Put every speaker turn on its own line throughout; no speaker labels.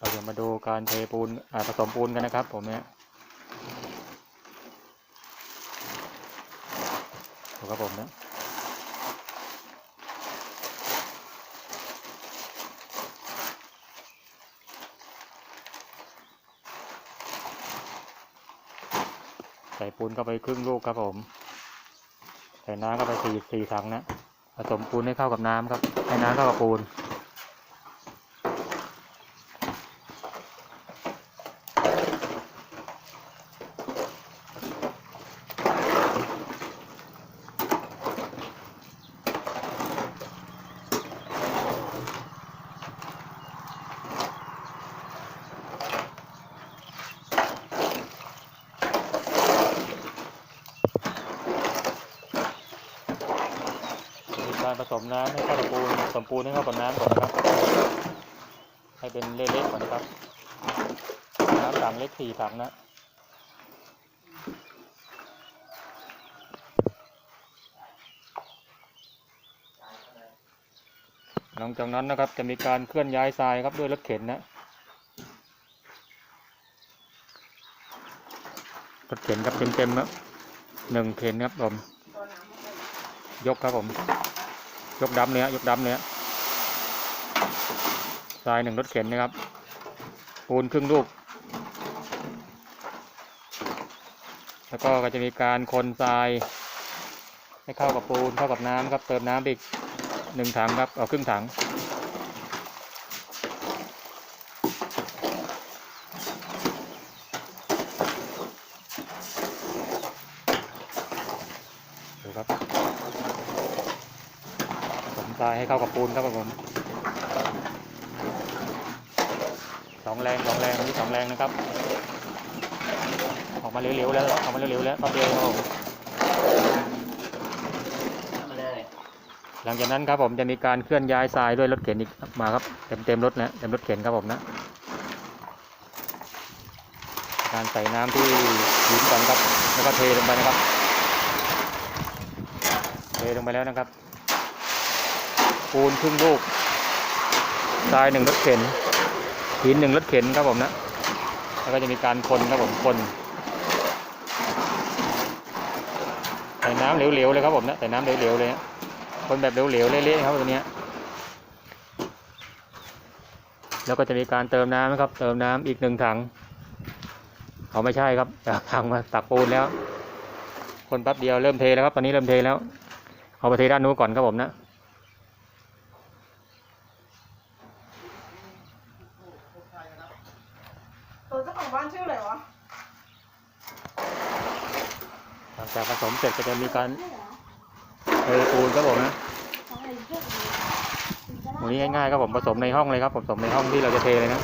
เราจะมาดูการเทปูนอ่าผสมปูนกันนะครับ ผมเนี่ยดูครับผมนะใส่ปูนเข้าไปครึ่งลูกครับผม ใส่น้ำเข้าไปสี่สี่ถังนะผสมปูนให้เข้ากับน้ำครับ ให้น้ำเข้ากับปูน ผสมน้ำให้เข้ากับปูนผสมปูนให้เข้ากับน้ำก่อนนะครับ ให้เป็นเละๆก่อนนะครับ น้ำถังเล็กสี่ถังนะหลังจากนั้นนะครับจะมีการเคลื่อนย้ายทรายครับด้วยรถเข็นนะรถเข็นครับเต็มๆนะหนึ่งเข็นครับผมยกครับผม ยกดัมเนี้ยยกดัมเนี้ยทรายหนึ่งรถเข็นนะครับปูนครึ่งลูก แล้วก็ก็จะมีการคนทราย ให้เข้ากับปูนเข้ากับน้ำครับ เติมน้ำอีกหนึ่งถังครับเอาครึ่งถังดูครับ ผสมทรายให้เข้ากับปูนครับผมสองแรงสองแรงอันนี้สองแรงนะครับ ออกมาเร็วๆแล้วออกมาเร็วๆแล้วแป๊บเดียวครับผม
มาเลย
หลังจากนั้นครับผมจะมีการเคลื่อนย้ายทรายด้วยรถเข็นอีกมาครับเต็มเต็มๆรถนะเต็มรถเข็นครับผมนะ การใส่น้ำที่หินก่อนครับ แล้วก็เทลงไปนะครับ เทลงไปแล้วนะครับ ปูนครึ่งลูกทรายหนึ่งรถเข็นหินหนึ่งรถเข็นครับผมนะ แล้วก็จะมีการคนครับผมคนใส่น้ำเหลวๆเลยครับผมนะใส่น้ำเหลวๆเลยนะคนแบบเหลวๆเละๆครับตัวเนี้ยแล้วก็จะมีการเติมน้ำนะครับ เติมน้ำอีกหนึ่งถังเขาไม่ใช่ครับจากถังมาตักปูนแล้ว คนแป๊บเดียวเริ่มเทแล้วครับตอนนี้เริ่มเทแล้วเอาไปเทด้านนู้นก่อนครับผมนะ
ตัวเจ้าของบ้านชื่ออะไรวะ
หลังจากผสมเส ร็จก็จะมีการเทปูนครับผมนะวันนี้ง่ายๆครับผมผสมในห้องเลยครับผมผสมในห้องที่เราจะเทเลยนะ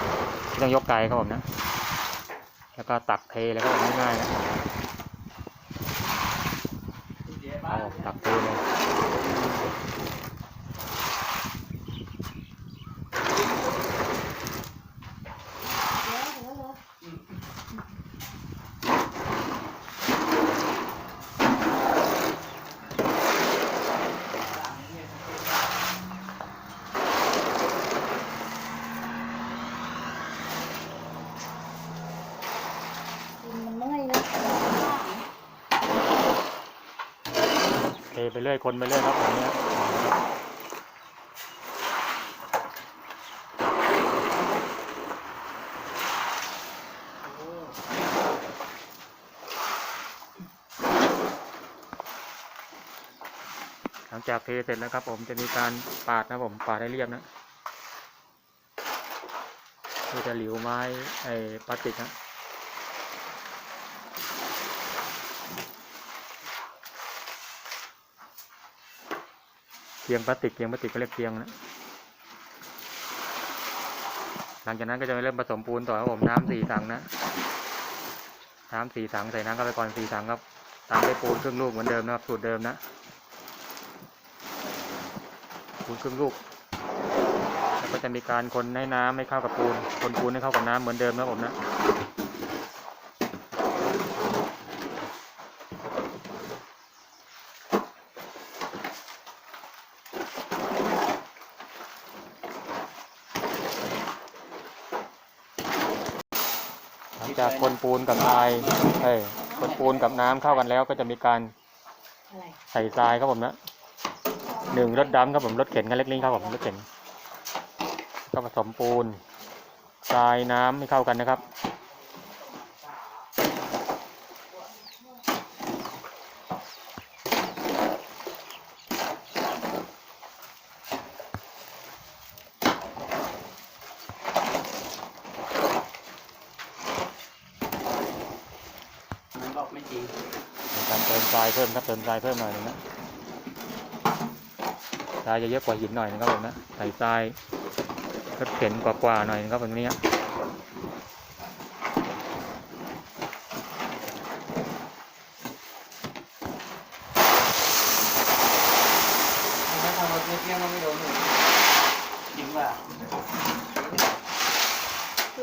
ไม่ต้องยกไกลครับผมนะ แล้วก็ตักเทเลยครับผมง่ายๆนะเอาตักเทเลย
มันเมื่อยนะ
เทไปเรื่อยคนไปเรื่อยครับผมเนี้ยหลังจากเทเสร็จแล้วครับ ผมจะมีการปาดนะผมปาดให้เรียบนะเพื่อจะหลิวไม้ไอ้พลาสติกนะ เคียงพลาสติกเคียงพลาสติกก็เรียกเคียงนะหลังจากนั้นก็จะเริ่มผสมปูนต่อครับผมน้ำสี่ถังนะน้ำสี่ถังใส่น้ำเข้าไปก่อนสี่ถังครับตามด้วยปูนครึ่งลูกเหมือนเดิมนะครับสูตรเดิมนะปูนครึ่งลูกแล้วก็จะมีการคนให้น้ำให้เข้ากับปูนคนปูนให้เข้ากับน้ำเหมือนเดิมนะครับผมนะ หลังจากคนปูนกับทรายเอ้ยคนปูนกับน้ำเข้ากันแล้วก็จะมีการ
อะไร
ใส่ทรายครับผมนะหนึ่งรถดำครับผมรถเข็นกันเล็กๆครับผมรถเข็นก็ผสมปูนทรายน้ำให้เข้ากันนะครับ
มันบอกไม่จริง
มีการเติม ทรายเพิ่มครับเติมทรายเพิ่มหน่อยหนึงนะทรายจะเยอะกว่าหินหน่อยนะครับผมนะใส่ทรายรถเข็นกว่าๆหน่อยนะครับแบบนี้ฮะ
ถ้าทำรถไม่เที่ยงก็ไม่โดนหนูจริงป่ะ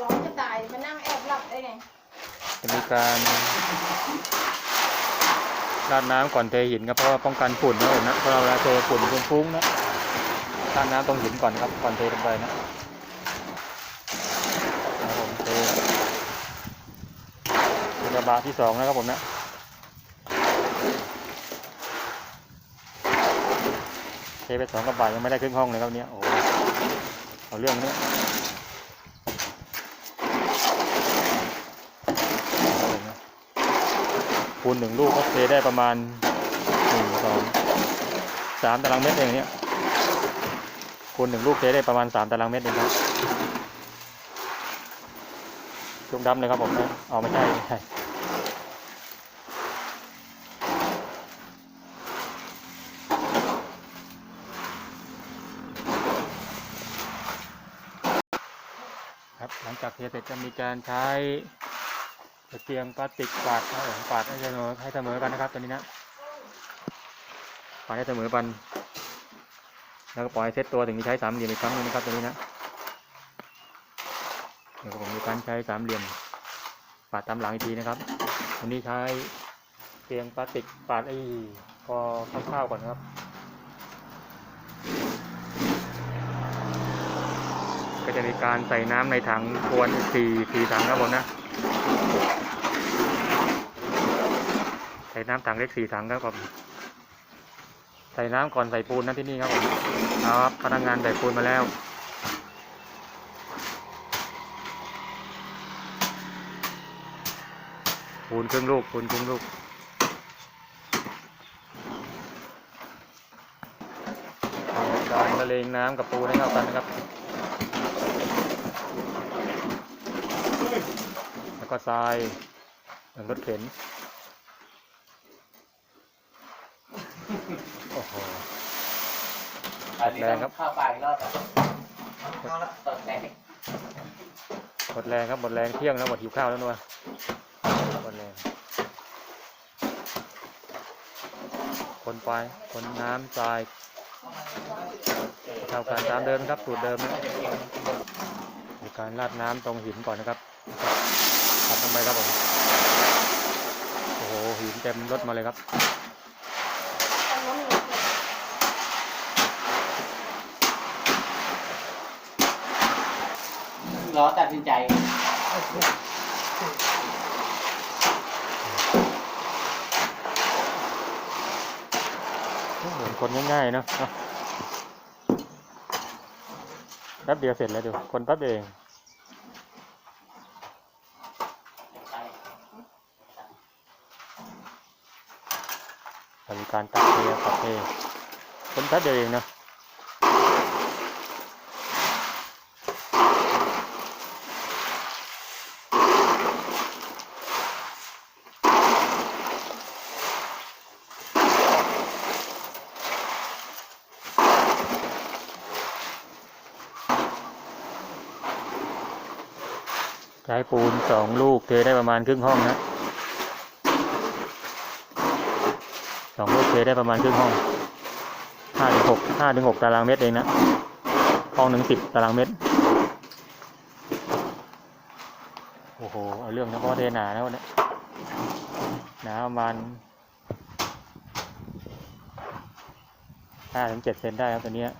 ร้อนจะตายมานั่งแอบหลับได้ไง
จะมีการ ราดน้ำก่อนเทหินครับเพราะว่าป้องกันฝุ่นนะผมนะเพราะเราเวลาเทฝุ่นฟุ้งๆนะราดน้ำตรงหินก่อนครับก่อนเทลงไปนะนะครับผมเทกระบะที่สองนะครับผมนะเทไปสองกระบะยังไม่ได้ครึ่งห้องเลยครับเนี่ยโอ้โหเอาเรื่องนี้ะเนี่ย คูณหนึ่งลูกก็เทได้ประมาณหนึ่งสองสามตารางเมตรเองเนี่ยคูณหนึ่งลูกเทได้ประมาณสามตารางเมตรเองครับจุกดำเลยครับผมนะเอาไม่ใช่ไม่ใช่ครับหลังจากเทเสร็จจะมีการใช้ ตะเกียงพลาสติกปาดให้ผมปาดให้เสมอให้เสมอกันนะครับตัวนี้นะปาดให้เสมอกันแล้วก็ปล่อยเซตตัวถึงจะใช้สามเหลี่ยมอีกครั้งหนึงนะครับตัวนี้นะเดี๋ยวผมมีการใช้สามเหลี่ยมปาดตามหลังอีกทีนะครับวันนี้ใช้เตียงพลาสติกปาดไอ้พอคร่าวๆก่อนนะครับก็จะมีการใส่น้ำในถังควนสี่สี่ถังครับผมนะ ใส่น้ำถังเล็กสี่ถังครับผมใส่น้ำก่อนใส่ปูนนะที่นี่ครับผมครับพนักงานใส่ปูนมาแล้วปูนครึ่งลูกปูนครึ่งลูกการละเลงน้ำกับปูนให้เข้ากันนะครับ แล้วก็ทรายหนึ่งรถเข็น โอ้โห
อันนี้
แรงครับ
ต้องเข้าไปอีกรอบอะเอาละตดแตก
หมดแรงครับหมดแรงเที่ยงแล้วหมดหิวข้าวแล้วนัวหมดแรงคนไปคนน้ำทรายเท่ากันตามเดิมครับสูตรเดิมนะมีการราดน้ำตรงหินก่อนนะครับตัดลงไปครับผมโอ้โหหินเต็มรถมาเลยครับ
ตอนนั้นหนู
รอตัดสินใจ
เหมือนคนง่ายๆเนอะเอะแป๊บเดียวเสร็จแล้วดูคนแป๊บเดียวเองมีการตัดเทตัดเทคนแป๊บเดียวเองนะ ช้ปูนสองลูกเทได้ประมาณครึ่งห้องนะสองลูกเทได้ประมาณครึ่งห้องห้าถึงหกห้าถึงหกตารางเมตรเองนะ ห้องหนึ่งสิบตารางเมตร โอ้โห เอาเรื่องนะเพราะเทหนานะวันนี้หนาประมาณห้าถึงเจ็ดเซนได้ครับตัวเนี้ย